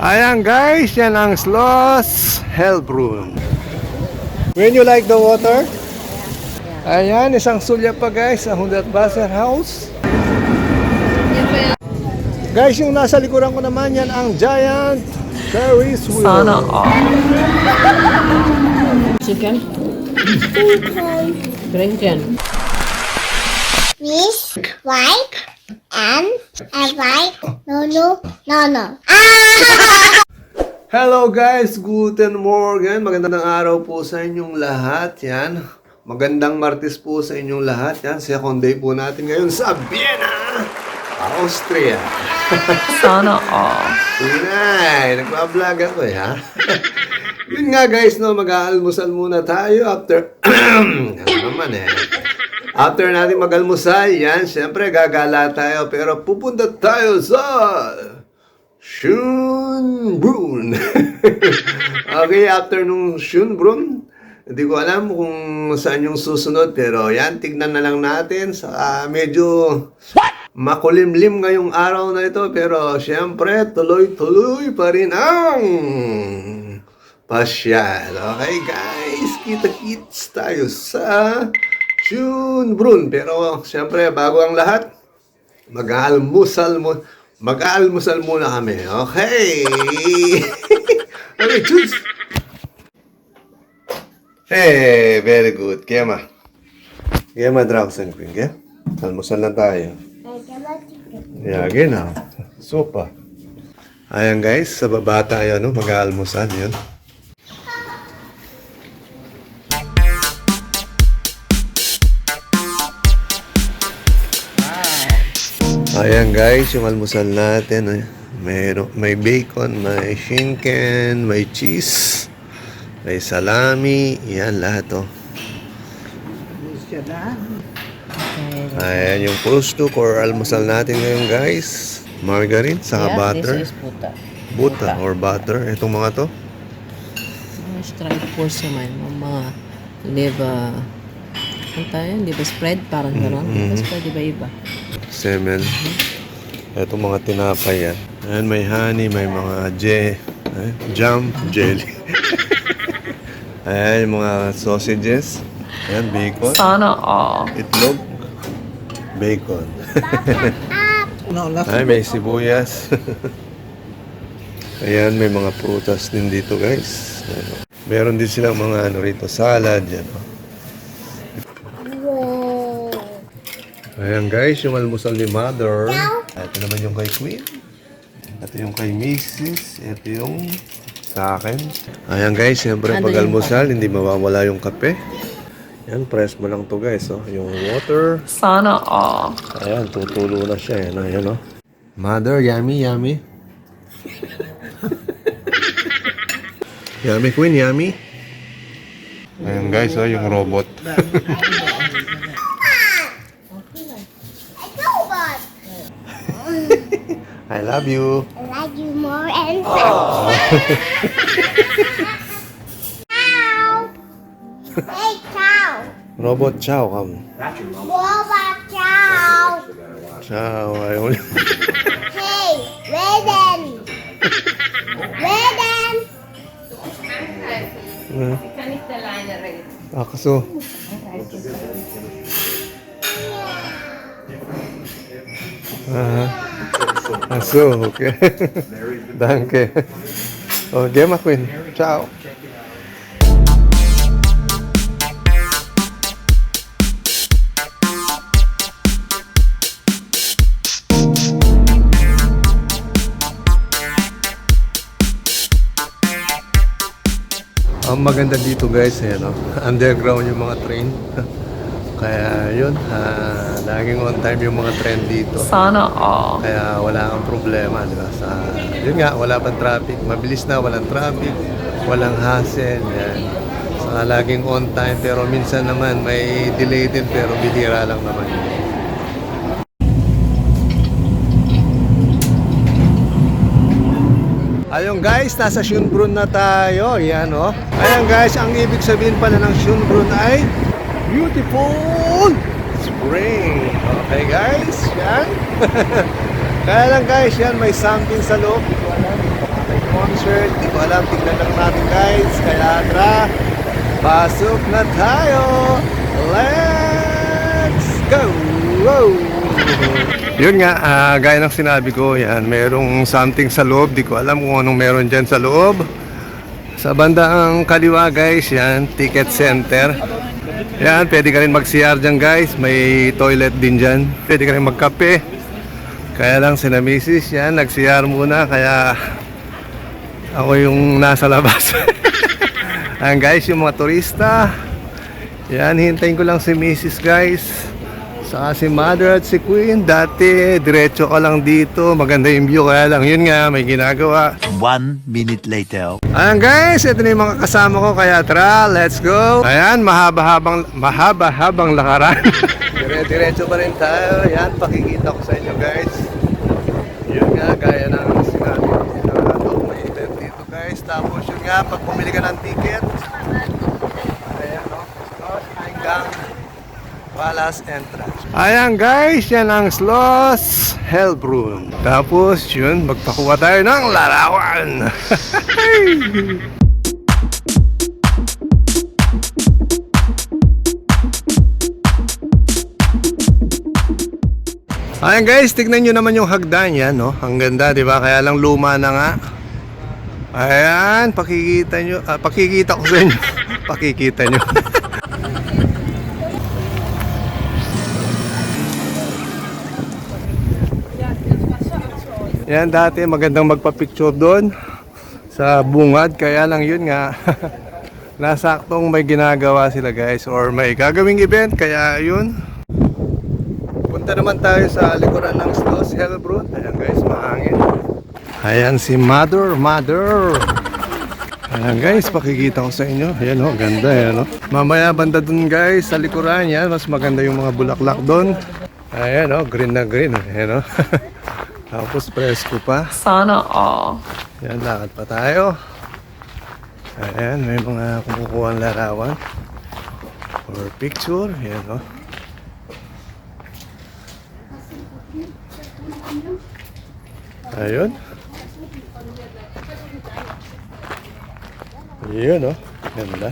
Ayan guys, yan ang Schloss Hellbrunn. When you like the water? Ayan, isang sulya pa guys, sa Hundat Basser House. Guys, yung nasa likuran ko naman yan ang Giant Ferris Wheel. Sana all. Chicken? Drink yan. Miss White and a white no no no no. Ah! Hello guys, guten morgen. Magandang araw po sa inyong lahat. Yan. Magandang Martes po sa inyong lahat. Yan, second day po natin ngayon sa Vienna, Austria. Sana all. Inay, nagpa-vlog ako eh, ha? Yun nga guys, no, mag-aalmusal muna tayo after... ano naman eh. After natin mag-almusal, yan, syempre gagala tayo. Pero pupunta tayo sa... Schönbrunn. okay, after nung Schönbrunn, hindi ko alam kung saan yung susunod. Pero yan, tignan na lang natin. Sa medyo makulimlim ngayong araw na ito. Pero syempre, tuloy-tuloy pa rin ang pasyal. Okay guys, kita-kits tayo sa Schönbrunn. Pero syempre, bago ang lahat, mag-aalmusal mo. Mag-aalmusal muna kami. Okay. okay, choose. Hey, very good. Kema. Kema Drausen Queen, ke? Almusal na tayo. Yeah, genau. Super. Ayan guys, sa baba tayo, no? Mag-aalmusal yun. Ayan guys, yung almusal natin. May, may bacon, may shinken, may cheese, may salami. Yan lahat oh. Ayan yung prostuk or almusal natin ngayon guys. Margarine, saka butter. This is puta. Buta or butter. Itong mga to. Mga striped force naman. Mga mga live, uh, ano tayo? Live spread? Parang gano'n. Live spread, iba-iba. Semen. Itong mga tinapay yan. Ayan, may honey, may mga je, eh, jam, jelly. Ayan, yung mga sausages. Ayan, bacon. Sana all. Itlog. Bacon. Ay, may sibuyas. Ayan, may mga prutas din dito, guys. Ayan. Meron din silang mga ano rito, salad. Yan, oh. Ayan, guys, yung almusal ni Mother. Ito naman yung kay Queen. Ito yung kay Mrs. Ito yung sa akin. Ayan, guys, siyempre Ano pag almusal, hindi mawawala yung kape. Yan, press mo lang to guys, oh. Yung water. Sana all. Ayan, tutulo na siya. Ayan, ayan, oh. Mother, yummy, yummy. yummy, Queen, yummy. Ayan, guys, oh, yung robot. I love you. I like you more and Cow. Hey cow. Robot, ciao, come. Robot cow. Ciao, ayaw niya. Hey, Redden. Redden. Ah, kaso. Ah, kaso, okay. Danke. Oh, Gemma Queen. Ciao. Ang maganda dito guys, eh, no? underground yung mga train. Kaya yun, ah, laging on time yung mga train dito. Sana all. Kaya wala kang problema, di ba? Sa, yun nga, wala pang traffic. Mabilis na, walang traffic, walang hassle. Yan. Saka laging on time, pero minsan naman may delay din, pero bihira lang naman. Ayun guys, nasa Schönbrunn na tayo. Yan oh. Ayan guys, ang ibig sabihin pala ng Schönbrunn ay beautiful spring. Okay guys, yan. Kaya lang guys, yan may something sa loob. Hindi ko alam. Okay concert. Di ko alam, tignan lang natin guys. Kaya tara, pasok na tayo. Let's go! Wow! Yun nga, ah, gaya ng sinabi ko, yan, merong something sa loob. Di ko alam kung anong meron dyan sa loob. Sa bandang kaliwa guys, yan, ticket center. Yan, pwede ka rin mag-CR dyan guys. May toilet din dyan. Pwede ka rin magkape. Kaya lang si na misis, yan, nag-CR muna. Kaya ako yung nasa labas. Ayan guys, yung mga turista. Yan, hintayin ko lang si misis guys. Saka si mother at si queen. Dati, diretso ka lang dito. Maganda yung view. Kaya lang, yun nga, may ginagawa. One minute later. Ayan guys, ito na yung mga kasama ko kaya tara, let's go. Ayan, mahaba-habang mahaba-habang lakaran. Dire-diretso pa rin tayo. Ayan, pakikita ko sa inyo guys. Yun nga, gaya ng sinabi ko na ito, may event dito guys. Tapos yun nga, pag pumili ka ng ticket, ayan o, oh, hanggang Palace entrance. Ayan guys, yan ang Sloss Hellbrunn. Tapos yun, magpakuha tayo ng larawan. Ayan guys, tignan nyo naman yung hagdan yan, no? Ang ganda, di ba? Kaya lang luma na nga. Ayan, pakikita nyo, ah, pakikita ko sa inyo. pakikita nyo. Yan dati magandang magpa-picture doon sa bungad kaya lang yun nga. Nasaktong may ginagawa sila guys or may gagawing event kaya yun. Punta naman tayo sa likuran ng Sloss Hellbrunn Ayan guys, mahangin. Ayan si Mother, Mother. Ayan guys, pakikita ko sa inyo. Ayan o, ganda yan o Mamaya banda dun guys, sa likuran. Yan Mas maganda yung mga bulaklak doon Ayan o, green na green Ayan o Tapos presko pa Sana all. Yan, lakad pa tayo. Ayan, may mga kumukuha larawan. For picture, yan o. Ayun. Yun o, ganda.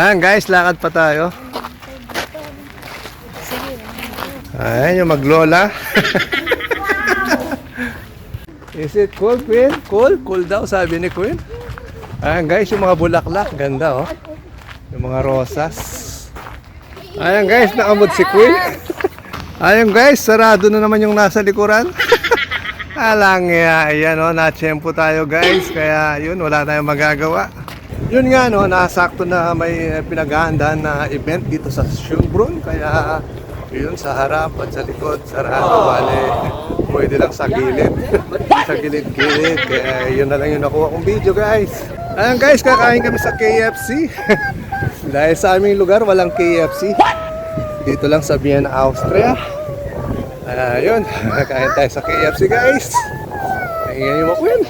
Ayan guys, lakad pa tayo. Ayan yung maglola. Is it cool, Queen? Cool? Cool daw, sabi ni Queen. Ayan guys, yung mga bulaklak. Ganda, oh. Yung mga rosas. Ayan guys, nakamod si Queen. Ayan guys, sarado na naman yung nasa likuran. Alang, ayan, oh, na-tempo tayo guys. Kaya yun, wala tayong magagawa. Yun nga no, nasakto na may pinaghahandaan na event dito sa Schönbrunn. Kaya yun sa harap at sa likod sarado bale pwede lang sa gilid. Sa gilid-gilid kaya yun na lang yung nakuha kong video guys. Ayan guys kakain kami sa KFC dahil sa aming lugar walang KFC dito lang sa Vienna, Austria. Ayun kakain tayo sa KFC guys. Ayun yung makwin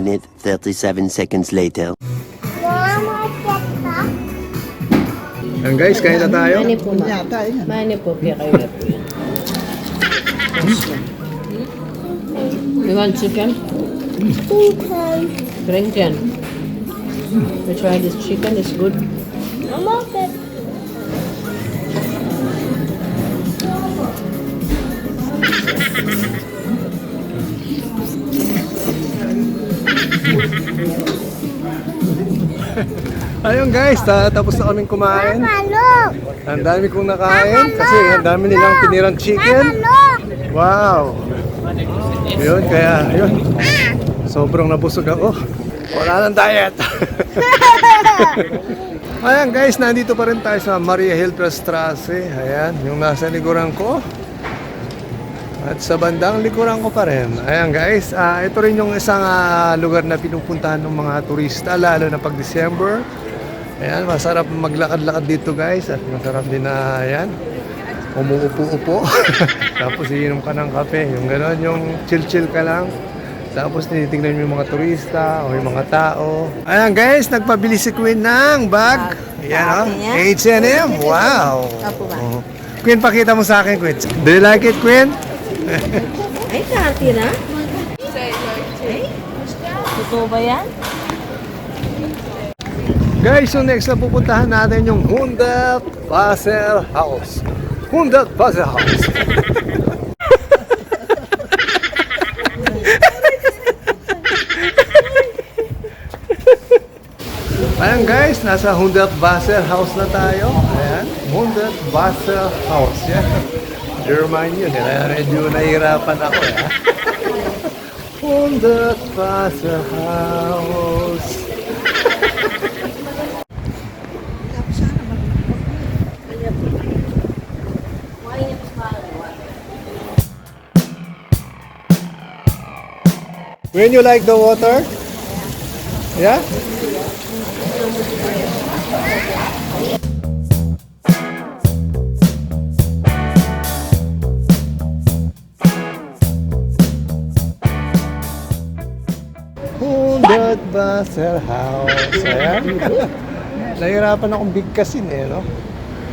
Minute 37 seconds later. Ayan guys, kain na tayo Mani po, ma. Mani po, kaya kayo na po yan. You want chicken? Chicken. We try this chicken, it's good. Ayun guys, ta- tapos na kaming kumain. Ang dami kong nakain kasi ang dami nilang tinirang chicken. Wow! Yun, kaya yun. Sobrang nabusog ako. Wala nang diet. Ayan guys, nandito pa rin tayo sa Maria Hiltra Strasse. Ayan, yung nasa likuran ko. At sa bandang likuran ko pa rin. Ayan guys, ah, ito rin yung isang ah, lugar na pinupuntahan ng mga turista, lalo na pag December. Ayan, masarap maglakad-lakad dito guys. At masarap din na, ayan, umuupo-upo. Tapos iinom ka ng kape. Yung gano'n, yung chill-chill ka lang. Tapos tinitingnan mo yung mga turista o yung mga tao. Ayan guys, nagpabili si Queen ng bag. Ayan o, H&M. Wow. Oh. Queen, pakita mo sa akin, Queen. Do you like it, Queen? Ay, kati na? Ay, totoo ba yan? Guys, yung next na pupuntahan natin yung Hundat Basel House. Hundat Basel House. Ayan guys, nasa Hundat Basel House na tayo. Ayan, Hundat Basel House. Yan. German yun. Kaya medyo nahihirapan ako. Eh. Hundat Basel House. When you like the water? Yeah? Hundred Basel House. Ayan. Nahirapan akong bigkasin eh, no?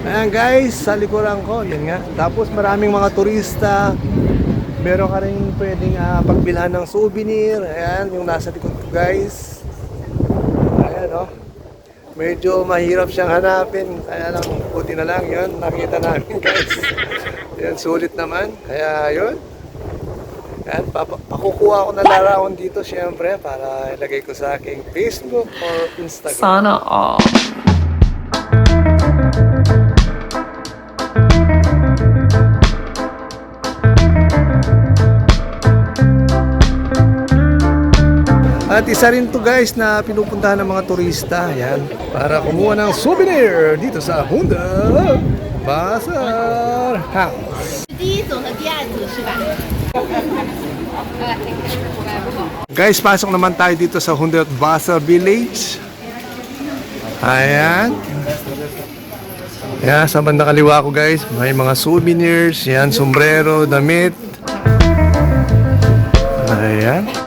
Ayan guys, sa likuran ko, yan nga. Tapos maraming mga turista. Meron ka rin pwedeng ah, pagbilhan ng souvenir. Ayan, yung nasa likod ko guys. Ayan, no? Medyo mahirap siyang hanapin. Kaya lang, buti na lang yun. Nakita namin guys. Yan, sulit naman. Kaya yun. Yan, papa- pakukuha ko na larawan dito syempre para ilagay ko sa aking Facebook or Instagram. Sana all. At isa rin to guys na pinupuntahan ng mga turista. Yan. Para kumuha ng souvenir dito sa Honda Bazaar House. Guys, pasok naman tayo dito sa Honda Bazaar Village. Ayan. Yan, sa banda kaliwa ko guys, may mga souvenirs, yan, sombrero, damit. Ayan.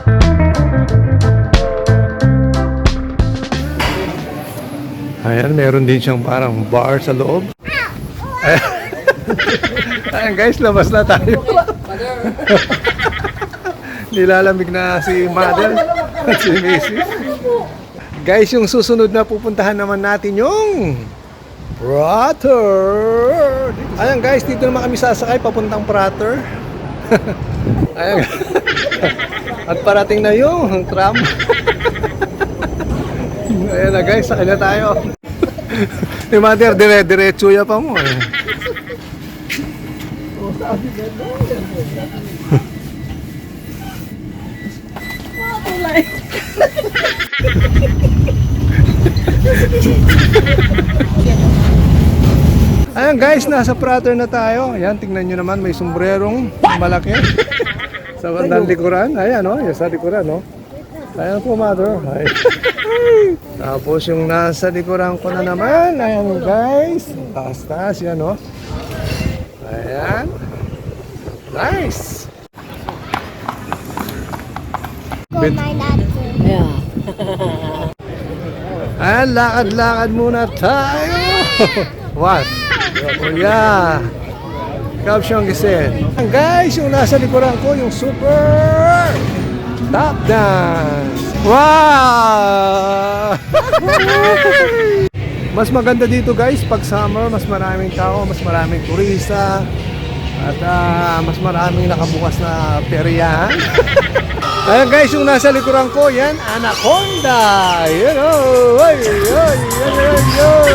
Ayan, meron din siyang parang bar sa loob. Ayan, Ayan guys, labas na tayo. Nilalamig na si Mother at si Mrs. Guys, yung susunod na pupuntahan naman natin yung Prater. Ayan guys, dito naman kami sasakay papuntang Prater. Ayan. At parating na yung tram. Ayan na guys, sakay na tayo. Yung mother, dire-diretso ya pa mo eh. Ayan guys, nasa Prater na tayo. Ayan, tingnan nyo naman, may sombrerong malaki. sa bandang likuran. Ayan, oh, yung sa likuran, oh. Ayan po, mother. Ay. Tapos yung nasa likuran ko na naman. Ayan, guys. Taas-taas, yan, oh. Ayan. Nice. Daddy. Yeah. Ayan, lakad-lakad muna tayo. What? Oh, yeah. Caption gisin. Guys, yung nasa likuran ko, yung super top dance. Wow! mas maganda dito guys, pag summer, mas maraming tao, mas maraming turista, at ah, mas maraming nakabukas na peryahan. Ayan guys, yung nasa likuran ko, yan, Anaconda! Yan o! Ay, ay, ay, ay, ay!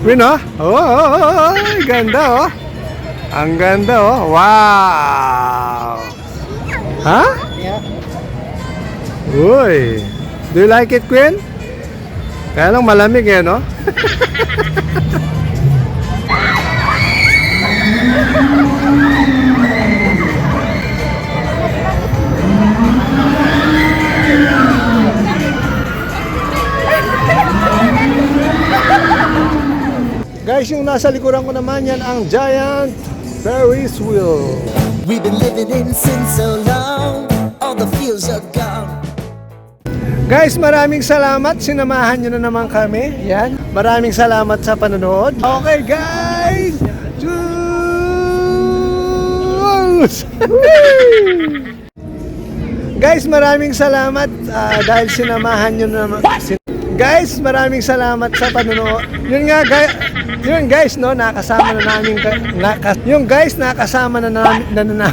Win oh! Oh, ay, ganda oh! Ang ganda oh! Wow! Ha? Yeah. Uy! Do you like it, Queen? Kaya lang malamig eh, no? Guys, yung nasa likuran ko naman yan ang giant Ferris wheel. We've been living in sin so long, all the feels are gone. Guys, maraming salamat. Sinamahan nyo na naman kami. Yan. Maraming salamat sa panonood. Okay, guys! Cheers! guys, maraming salamat ah, dahil sinamahan nyo na naman. Sin- guys, maraming salamat sa panonood. Yun nga, guys. Yun guys, no, nakasama na namin ka- naka, yung guys nakasama na namin na, na,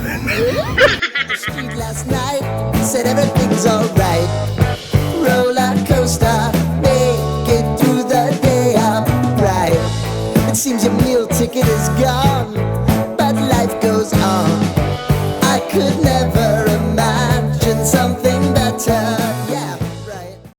Street last night said everything's alright. Roller coaster,